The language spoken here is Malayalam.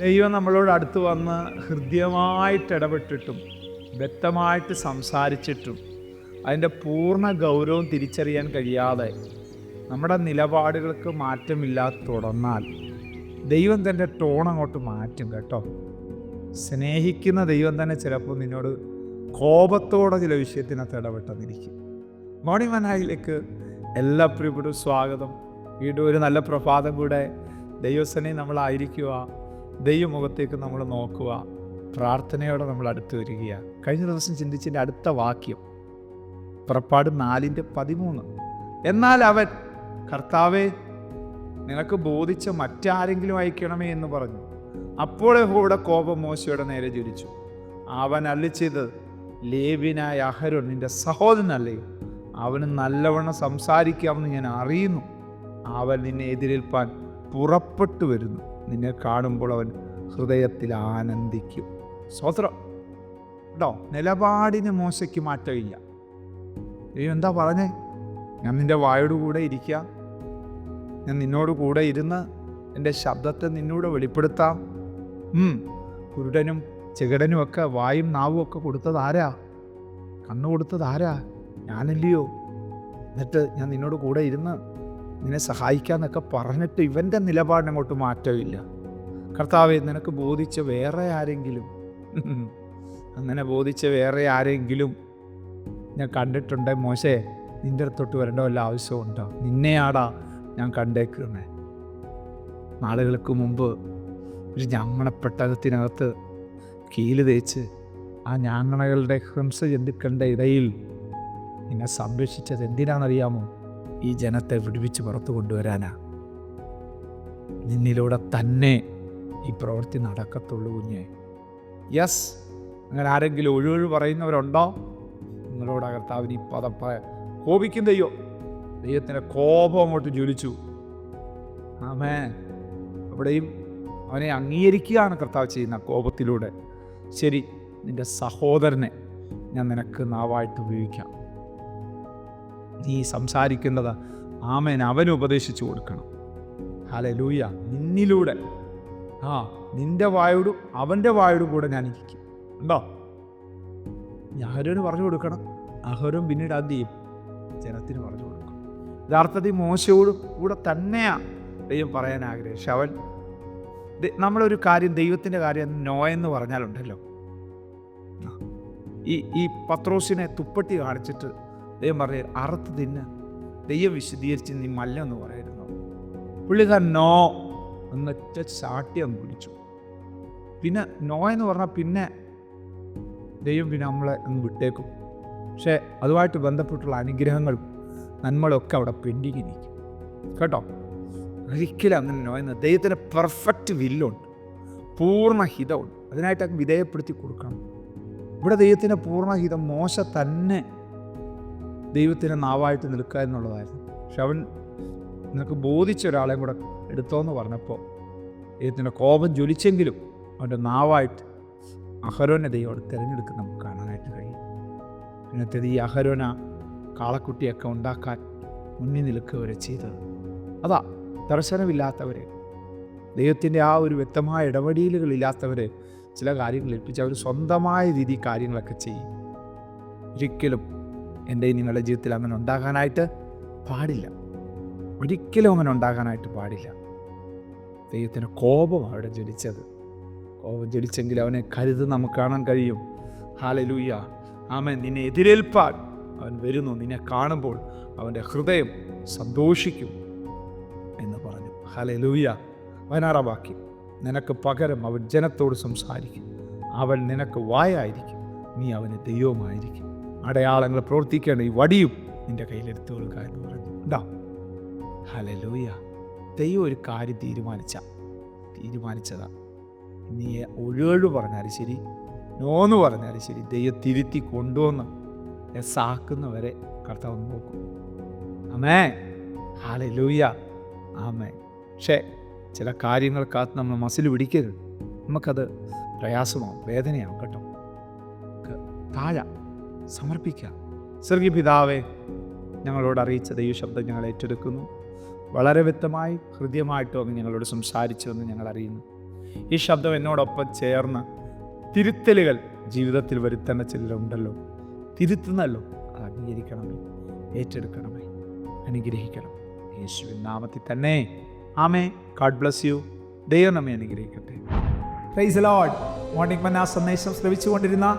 ദൈവം നമ്മളോട് അടുത്ത് വന്ന് ഹൃദ്യമായിട്ട് ഇടപെട്ടിട്ടും വ്യക്തമായിട്ട് സംസാരിച്ചിട്ടും അതിന്റെ പൂർണ ഗൗരവം തിരിച്ചറിയാൻ കഴിയാതെ നമ്മുടെ നിലപാടുകൾക്ക് മാറ്റമില്ലാതെ തുടർന്നാൽ ദൈവം തന്റെ ടോൺ അങ്ങോട്ട് മാറ്റും കേട്ടോ. സ്നേഹിക്കുന്ന ദൈവം തന്നെ ചിലപ്പോൾ നിന്നോട് കോപത്തോടെ ചില വിഷയത്തിനകത്ത് ഇടപെട്ടെന്നിരിക്കും മോർണിംഗ് മനായിലേക്ക് എല്ലാ പ്രിയപ്പെട്ട സ്വാഗതം. വീണ്ടും ഒരു നല്ല പ്രഭാതം കൂടെ ദൈവസനെ നമ്മളായിരിക്കുക. ദൈവമുഖത്തേക്ക് നമ്മൾ നോക്കുക. പ്രാർത്ഥനയോടെ നമ്മൾ അടുത്ത് വരിക കഴിഞ്ഞ ദിവസം ചിന്തിച്ചതിന്റെ അടുത്ത വാക്യം പുറപ്പാട് നാലിന്റെ പതിമൂന്ന്. എന്നാൽ അവൻ കർത്താവെ നിനക്ക് ബോധിച്ച മറ്റാരെങ്കിലും അയക്കണമേ എന്ന് പറഞ്ഞു. അപ്പോഴേ യഹോവയുടെ കോപം മോശയുടെ നേരെ ജ്വലിച്ചു. അവൻ അല്ലിച്ചത് ലേബിനായ അഹരുൺ നിന്റെ സഹോദരനല്ലേ? അവന് നല്ലവണ്ണം സംസാരിക്കാമെന്ന് ഞാൻ അറിയുന്നു. അവൻ നിന്നെ എതിരേൽപ്പാൻ പുറപ്പെട്ടു വരുന്നു നിന്നെ കാണുമ്പോൾ അവൻ ഹൃദയത്തിൽ ആനന്ദിക്കും. സ്വത്രം കേട്ടോ നിലപാടിന് മോശയ്ക്ക് മാറ്റമില്ല. ദൈവം എന്താ പറഞ്ഞേ? ഞാൻ നിന്റെ വായോട് കൂടെ ഇരിക്കാം. ഞാൻ നിന്നോട് കൂടെ ഇരുന്ന് എന്റെ ശബ്ദത്തെ നിന്നോട് വെളിപ്പെടുത്താം. കുരുടനും ചെകിടനും ഒക്കെ വായും നാവും ഒക്കെ കൊടുത്തത് ആരാ? കണ്ണു കൊടുത്തത് ആരാ? ഞാനല്ലയോ? എന്നിട്ട് ഞാൻ നിന്നോട് കൂടെ ഇരുന്ന് നിന്നെ സഹായിക്കാമെന്നൊക്കെ പറഞ്ഞിട്ട് ഇവന്റെ നിലപാടിനങ്ങോട്ട് മാറ്റമില്ല. കർത്താവെ നിനക്ക് ബോധിച്ച വേറെ ആരെങ്കിലും അങ്ങനെ ബോധിച്ച വേറെ ആരെങ്കിലും ഞാൻ കണ്ടിട്ടുണ്ട്. മോശേ നിന്റെ അടുത്തോട്ട് വരേണ്ട വല്ല ആവശ്യമുണ്ടോ നിന്നെയാടാ ഞാൻ കണ്ടേക്കുന്നേ. നാളുകൾക്ക് മുമ്പ് ഒരു ഞാങ്ങണപ്പെട്ടകത്തിനകത്ത് കീൽ തേച്ച് ആ ഞാങ്ങണകളുടെ ഹിംസ ജന്തുക്കളുടെ ഇടയിൽ നിന്നെ സംരക്ഷിച്ചത് എന്തിനാണെന്നറിയാമോ? ഈ ജനത്തെ വിടുവിച്ച് പുറത്തു കൊണ്ടുവരാനാ? നിന്നിലൂടെ തന്നെ ഈ പ്രവൃത്തി നടക്കത്തുള്ളൂ കുഞ്ഞെ. യെസ് അങ്ങനെ ആരെങ്കിലും ഒഴിവൊഴി പറയുന്നവരുണ്ടോ? നിങ്ങളോട് കർത്താവിന് ഈ പദം കോപിക്കും ദൈവം ദൈവത്തിന്റെ കോപം അങ്ങോട്ട് ജ്വലിച്ചു. ആമേ അവിടെയും അവനെ അംഗീകരിക്കുകയാണ് കർത്താവ് ചെയ്യുന്ന കോപത്തിലൂടെ. ശരി നിന്റെ സഹോദരനെ ഞാൻ നിനക്ക് നാവായിട്ട് ഉപയോഗിക്കാം. നീ സംസാരിക്കുന്നത് ആമേൻ. അവന് ഉപദേശിച്ചു കൊടുക്കണം. ഹാലെ ലൂയ നിന്നിലൂടെ. ആ നിന്റെ വായോടും അവന്റെ വായോടും കൂടെ ഞാൻ ഇരിക്കും. ഉണ്ടോ? അഹരോന് പറഞ്ഞു കൊടുക്കണം. അഹരും പിന്നീട് അത് ചെയ്യും? ജനത്തിന് പറഞ്ഞു കൊടുക്കും. യഥാർത്ഥത്തിൽ മോശയോടും കൂടെ തന്നെയാണ് ദൈവം പറയാൻ ആഗ്രഹിച്ചു അവൻ നമ്മളൊരു കാര്യം ദൈവത്തിന്റെ കാര്യം നോ എന്ന് പറഞ്ഞാലുണ്ടല്ലോ. ഈ ഈ പത്രോസിനെ തുപ്പട്ടി കാണിച്ചിട്ട് ദൈവം പറഞ്ഞു അറുത്ത് തിന്ന. ദൈവം വിശദീകരിച്ച് നീ മല്ലെന്ന് പറയുന്നു. പുള്ളിക്കാരൻ നോ എന്നൊറ്റ ചാട്ടി അങ്ങ് പിടിച്ചു പിന്നെ നോ എന്ന് പറഞ്ഞാൽ പിന്നെ ദൈവം പിന്നെ നമ്മളെ അങ്ങ് വിട്ടേക്കും. പക്ഷേ അതുമായിട്ട് ബന്ധപ്പെട്ടുള്ള അനുഗ്രഹങ്ങളും നന്മകളൊക്കെ അവിടെ പെൻഡിങ് ഇരിക്കും. കേട്ടോ? ഒരിക്കലും അങ്ങനെ നോ എന്ന് പെർഫെക്റ്റ് വില്ലുണ്ട് പൂർണ ഹിതമുണ്ട്. അതിനായിട്ട് വിധേയപ്പെടുത്തി കൊടുക്കണം. ഇവിടെ ദൈവത്തിന്റെ പൂർണഹിതം മോശ തന്നെ ദൈവത്തിന് നാവായിട്ട് നിൽക്കുക എന്നുള്ളതായിരുന്നു. പക്ഷെ അവൻ നിനക്ക് ബോധിച്ച ഒരാളെയും കൂടെ എടുത്തോന്ന് പറഞ്ഞപ്പോൾ ദൈവത്തിന്റെ കോപം ജ്വലിച്ചെങ്കിലും അവന്റെ നാവായിട്ട് അഹരോനെ ദൈവം തിരഞ്ഞെടുക്കുന്ന നമുക്ക് കാണാനായിട്ട് കഴിയും. പിന്നത്തേത് ഈ അഹരോന കാളക്കുട്ടിയൊക്കെ ഉണ്ടാക്കാൻ മുന്നിൽ നിൽക്കുകവരെ ചെയ്തത്. അതാ ദർശനമില്ലാത്തവരെ ദൈവത്തിന്റെ ആ ഒരു വ്യക്തമായ ഇടപെടലുകളില്ലാത്തവരെ ചില കാര്യങ്ങൾ ഏൽപ്പിച്ച് അവർ സ്വന്തമായ രീതി കാര്യങ്ങളൊക്കെ ചെയ്യും. ഒരിക്കലും എന്റെ നിങ്ങളുടെ ജീവിതത്തിൽ അങ്ങനെ ഉണ്ടാകാനായിട്ട് പാടില്ല. ഒരിക്കലും അങ്ങനെ ഉണ്ടാകാനായിട്ട് പാടില്ല. ദൈവത്തിന് കോപം അവിടെ ജ്വലിച്ചത്. കോപം ജ്വലിച്ചെങ്കിൽ അവനെ കരുത് നമുക്ക് കാണാൻ കഴിയും. ഹാലലൂയ ആമൻ. നിന്നെ എതിരേൽപ്പാൻ അവൻ വരുന്നു. നിന്നെ കാണുമ്പോൾ അവന്റെ ഹൃദയം സന്തോഷിക്കും എന്ന് പറഞ്ഞു. ഹലലൂയ പതിനാറാം വാക്യം. നിനക്ക് പകരം അവൻ ജനത്തോട് സംസാരിക്കും. അവൻ നിനക്ക് വായായിരിക്കും. നീ അവന് ദൈവമായിരിക്കും അടയാളങ്ങൾ പ്രവർത്തിക്കേണ്ട ഈ വടിയും നിന്റെ കയ്യിലെടുത്തു കൊടുക്കുക എന്ന് പറഞ്ഞു ഉണ്ടോ ഹലലൂയ ദൈവം ഒരു കാര്യം തീരുമാനിച്ച. തീരുമാനിച്ചതാ. നീ ഒഴിവഴു പറഞ്ഞാലും ശരി നോന്ന് പറഞ്ഞാലും ശരി ദൈവം തിരുത്തി കൊണ്ടുവന്ന് രസാക്കുന്നവരെ കർത്താവ് നോക്കും. അമേ ഹാലലൂയ ആമേ പക്ഷേ ചില കാര്യങ്ങൾക്കകത്ത് നമ്മൾ മസിൽ പിടിക്കരുത്. നമുക്കത് പ്രയാസമാവും വേദനയാവും കേട്ടോ. താഴെ സമർപ്പിക്കുക. സ്വർഗീയ പിതാവെ ഞങ്ങളോട് അറിയിച്ച ദൈവശബ്ദം ഞങ്ങൾ ഏറ്റെടുക്കുന്നു. വളരെ വ്യക്തമായി ഹൃദ്യമായിട്ടും അങ്ങ് ഞങ്ങളോട് സംസാരിച്ചുവെന്ന് ഞങ്ങൾ അറിയുന്നു. ഈ ശബ്ദം എന്നോടൊപ്പം ചേർന്ന് തിരുത്തലുകൾ ജീവിതത്തിൽ വരുത്തേണ്ട ചിലരുണ്ടല്ലോ. തിരുത്തുന്നല്ലോ അത് അംഗീകരിക്കണമേ ഏറ്റെടുക്കണമേ അനുഗ്രഹിക്കണം. യേശുവിൻ നാമത്തിൽ തന്നെ. ആമേ ഗാഡ് ബ്ലസ് യു ദൈവം നമ്മെ അനുഗ്രഹിക്കട്ടെ. മോർണിംഗ് മന്ന സന്ദേശം ശ്രവിച്ചുകൊണ്ടിരുന്ന